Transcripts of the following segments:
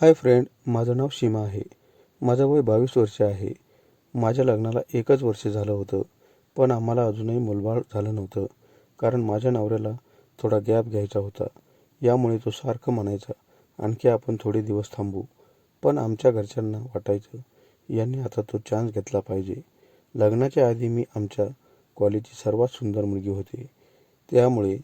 Hi friend माझं नाव सीमा आहे. माझं वय बावीस वर्ष आहे. माझ्या लग्नाला एकच वर्ष झालं होतं पण आम्हाला अजूनही मुलबाळ झालं नव्हतं कारण माझ्या नवऱ्याला थोडा गॅप घ्यायचा होता. यामुळे तो सारखं म्हणायचा आणखी आपण थोडे दिवस थांबू. पण आमच्या घरच्यांना वाटायचं यांनी आता तो चान्स घेतला पाहिजे. लग्नाच्या आधी मी आमच्या कॉलेजची सर्वात सुंदर मुलगी होती. त्यामुळे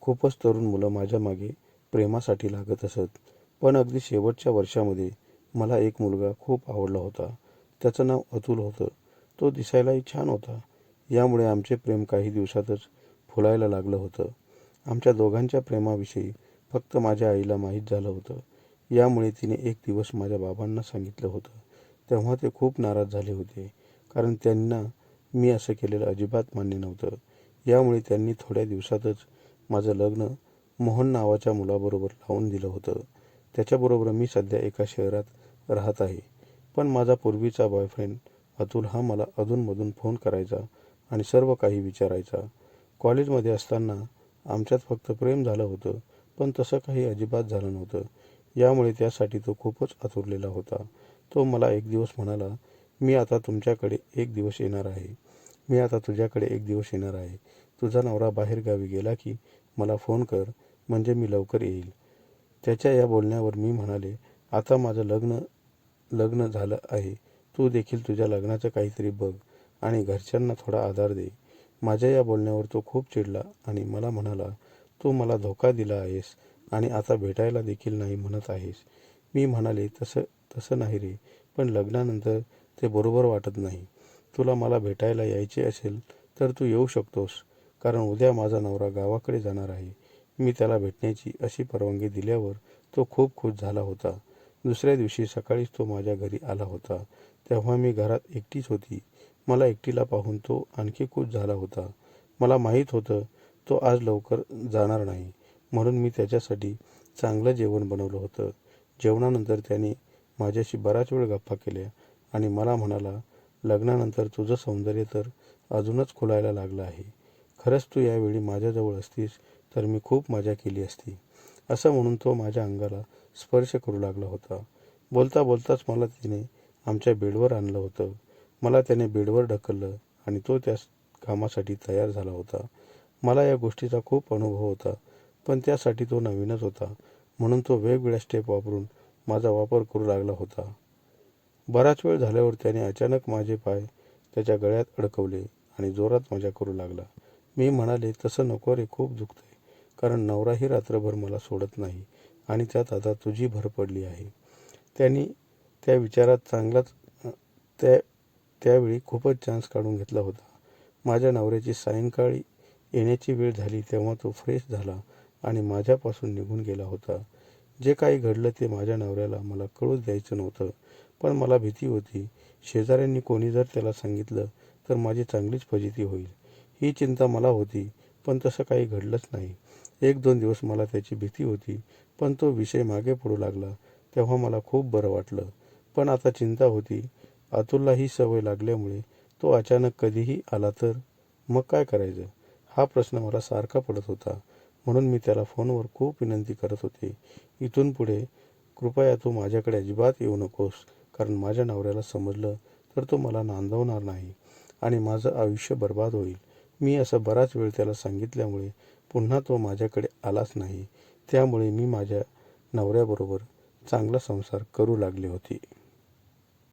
खूपच तरुण मुलं माझ्या मागे प्रेमासाठी लागत असत. पण अगदी शेवटच्या वर्षामध्ये मला एक मुलगा खूप आवडला होता. त्याचं नाव अतुल होतं. तो दिसायलाही छान होता. यामुळे आमचे प्रेम काही दिवसातच फुलायला लागलं होतं. आमच्या दोघांच्या प्रेमाविषयी फक्त माझ्या आईला माहीत झालं होतं. यामुळे तिने एक दिवस माझ्या बाबांना सांगितलं होतं. तेव्हा ते खूप नाराज झाले होते. कारण त्यांना मी असं केलेलं अजिबात मान्य नव्हतं. यामुळे त्यांनी थोड्या दिवसातच माझं लग्न मोहन नावाच्या मुलाबरोबर लावून दिलं होतं. त्याच्याबरोबर मी सध्या एका शहरात राहत आहे. पण माझा पूर्वीचा बॉयफ्रेंड अतुल हा मला अधूनमधून फोन करायचा आणि सर्व काही विचारायचा. कॉलेजमध्ये असताना आमच्यात फक्त प्रेम झालं होतं पण तसं काही अजिबात झालं नव्हतं. यामुळे त्यासाठी तो खूपच आतुरलेला होता. तो मला एक दिवस म्हणाला मी आता तुमच्याकडे एक दिवस येणार आहे. मी आता तुझ्याकडे एक दिवस येणार आहे. तुझा नवरा बाहेरगावी गेला की मला फोन कर म्हणजे मी लवकर येईल. त्याच्या या बोलण्यावर मी म्हणाले आता माझं लग्न लग्न झालं आहे. तू देखील तुझ्या लग्नाचं काहीतरी बघ आणि घरच्यांना थोडा आधार दे. माझ्या या बोलण्यावर तो खूप चिडला आणि मला म्हणाला तू मला धोका दिला आहेस आणि आता भेटायला देखील नाही म्हणत आहेस. मी म्हणाले तसं तसं नाही रे पण लग्नानंतर ते बरोबर वाटत नाही. तुला मला भेटायला यायचे असेल तर तू येऊ शकतोस कारण उद्या माझा नवरा गावाकडे जाणार आहे. मी त्याला भेटण्याची अशी परवानगी दिल्यावर तो खूप खुश झाला होता. दुसऱ्या दिवशी सकाळीच तो माझ्या घरी आला होता. तेव्हा मी घरात एकटीच होती. मला एकटीला पाहून तो आणखी खुश झाला होता. मला माहीत होतं तो आज लवकर जाणार नाही. म्हणून मी त्याच्यासाठी चांगलं जेवण बनवलं होतं. जेवणानंतर त्याने माझ्याशी बराच वेळ गप्पा केल्या आणि मला म्हणाला लग्नानंतर तुझं सौंदर्य तर अजूनच खुलायला लागलं आहे. खरंच तू यावेळी माझ्याजवळ असतीस तर मी खूप मजा केली असती. असं म्हणून तो माझ्या अंगाला स्पर्श करू लागला होता. बोलता बोलताच मला तिने आमच्या बेडवर आणलं होतं. मला त्याने बेडवर ढकललं आणि तो त्या कामासाठी तयार झाला होता. मला या गोष्टीचा खूप अनुभव होता पण त्यासाठी तो नवीनच होता. म्हणून तो वेगवेगळ्या स्टेप वापरून माझा वापर करू लागला होता. बराच वेळ झाल्यावर त्याने अचानक माझे पाय त्याच्या गळ्यात अडकवले आणि जोरात मजा करू लागला. मी म्हणाले तसं नको रे खूप दुखतंय. कारण नवराही रात्रभर मला सोडत नाही आणि त्यात आता तुझी भर पडली आहे. त्यांनी त्या विचारात चांगलाच त्या त्यावेळी खूपच चान्स काढून घेतला होता. माझ्या नवऱ्याची सायंकाळी येण्याची वेळ झाली तेव्हा तो फ्रेश झाला आणि माझ्यापासून निघून गेला होता. जे काही घडलं ते माझ्या नवऱ्याला मला कळूच द्यायचं नव्हतं. पण मला भीती होती. शेजाऱ्यांनी कोणी जर त्याला सांगितलं तर माझी चांगलीच फजिती होईल. ही चिंता मला होती. पण तसं काही घडलंच नाही. एक दोन दिवस मला त्याची भीती होती पण तो विषय मागे पडू लागला तेव्हा मला खूप बरं वाटलं. पण आता चिंता होती. अतुलला ही सवय लागल्यामुळे तो अचानक कधीही आला तर मग काय करायचं? हा प्रश्न मला सारखा पडत होता. म्हणून मी त्याला फोनवर खूप विनंती करत होते. इथून पुढे कृपया तू माझ्याकडे अजिबात येऊ नकोस कारण माझ्या नवऱ्याला समजलं तर तो मला नांदवणार नाही आणि माझं आयुष्य बर्बाद होईल. मी असं बराच वेळ त्याला सांगितल्यामुळे पुन्हा तो माझ्याकडे आलाच नाही. त्यामुळे मी माझ्या नवऱ्याबरोबर चांगला संसार करू लागले होते.